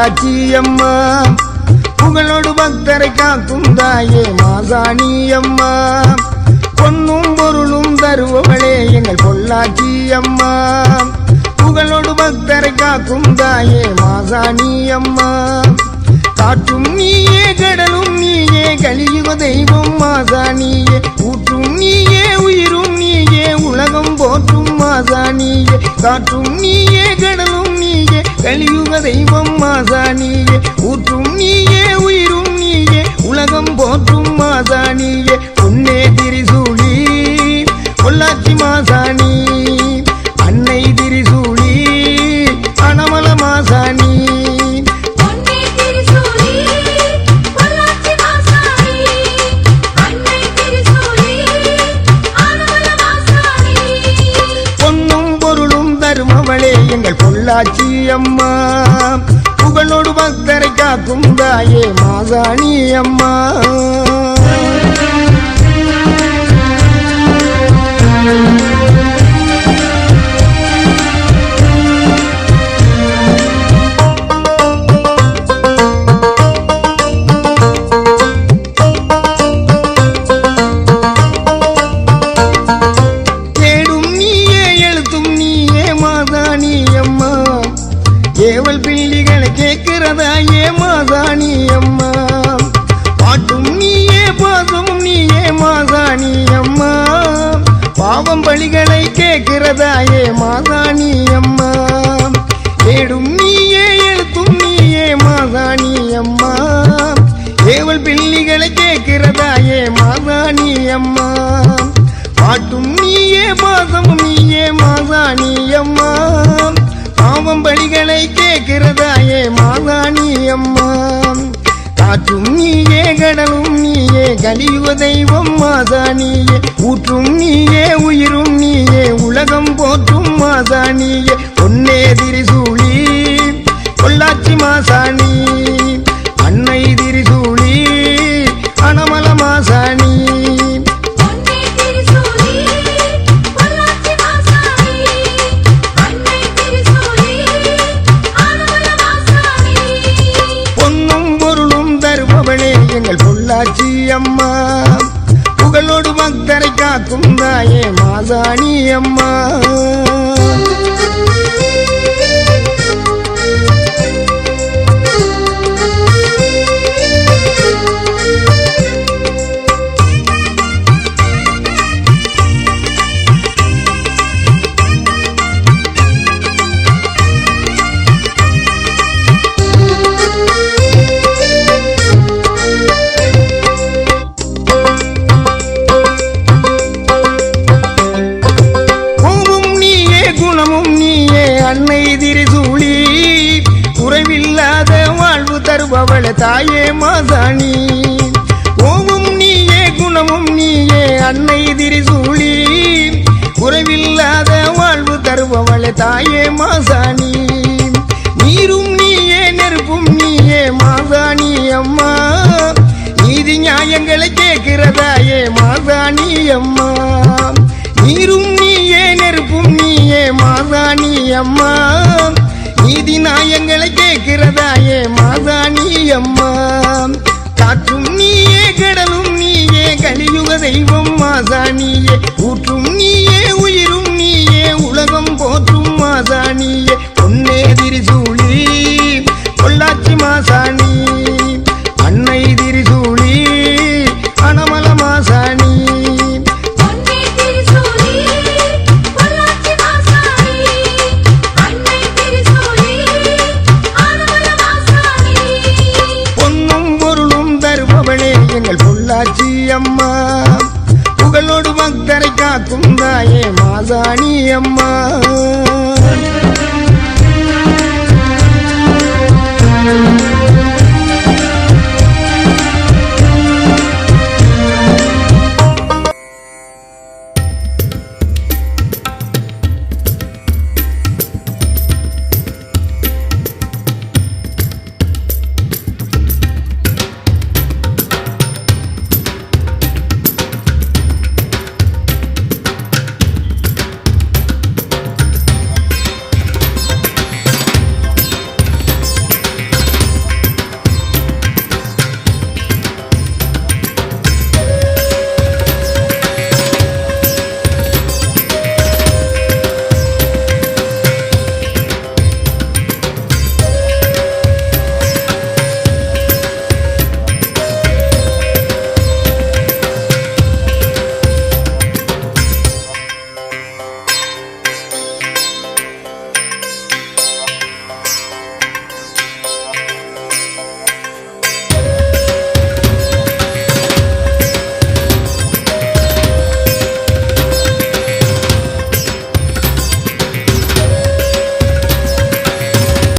தருபவளே அம்மா புகழோடு பக்தரை காக்கும் தாயே மாசாணி அம்மா பொன்னும் பொருளும் தருபவளே எங்கள் பொள்ளாச்சி அம்மா புகழோடு பக்தரை காக்கும் தாயே மாசாணி அம்மா காற்றும் நீயே கடலும் நீயே கலியுக தெய்வம் மாசா ஊற்றும் நீயே உயிரும் நீயே உலகம் போற்றும் மாசா காற்றும் நீயே கடலும் கலியுக தெய்வம் மாசா நீயே ஊற்றும் நீயே உயிரும் நீயே உலகம் போற்றும் மாசா நீயே பொன்னே திரிசூலி பொள்ளாச்சி மாசாணி அன்னை எங்கள் அம்மா. புகழோடு பக்தரை காக்கும் தாயே மாசாணி அம்மா. ஏவல் பிள்ளிகளை கேட்கிறதா ஏ மாசாணி அம்மா? பாட்டும் நீயே பாசம் நீயே மாசாணி அம்மா. பாவம் பலிகளை கேட்கிறதா ஏ மாசாணி அம்மா? ஏடும் நீயே எழுத்தும் நீயே மாசாணி அம்மா. ஏவல் பிள்ளிகளை கேட்கிறதா ஏ மாசாணி அம்மா? பாட்டும் நீயே பாசமும் நீயே மாசாணி அம்மா. பாவம் பலிகளை கேட்கிறதாயே மாசாணி அம்மா. காற்றும் நீயே கடலும் நீயே கலியுக தெய்வம் மாசாணியே ஊற்றும் நீயே உயிரும் நீயே உலகம் போற்றும் மாசாணியே பொன்னே திரிசூழி பொள்ளாச்சி மாசாணி எங்கள் பொள்ளாச்சி அம்மா புகழோடு பக்தரை காக்கும் தாயே மாசாணி அம்மா கண்ணை திரிசூழி குறைவில்லாத வாழ்வு தருபவள தாயே மாசாணி கோபம் நீயே குணமும் நீயே அன்னை திரிசூழி குறைவில்லாத வாழ்வு தருபவள தாயே மாசாணி நீரும் நீயே நெருப்பும் நீயே மாசாணி அம்மா. நீதி நியாயங்களை கேட்கிறதாயே மாசாணி அம்மா. நீரும் நீயே அம்மா நீதி நியாயங்களை கேட்கிறதாயே மாசாணி அம்மா காற்றும் நீயே கடலும் நீயே கலியுக தெய்வம் மாசாணியே ஊற்றும் நீயே உயிரும் நீயே உலகம் போற்றும் மாசாணியே பொன்னே திரிசூழி பொள்ளாச்சி மாசாணி தாயே மாசாணி அம்மா.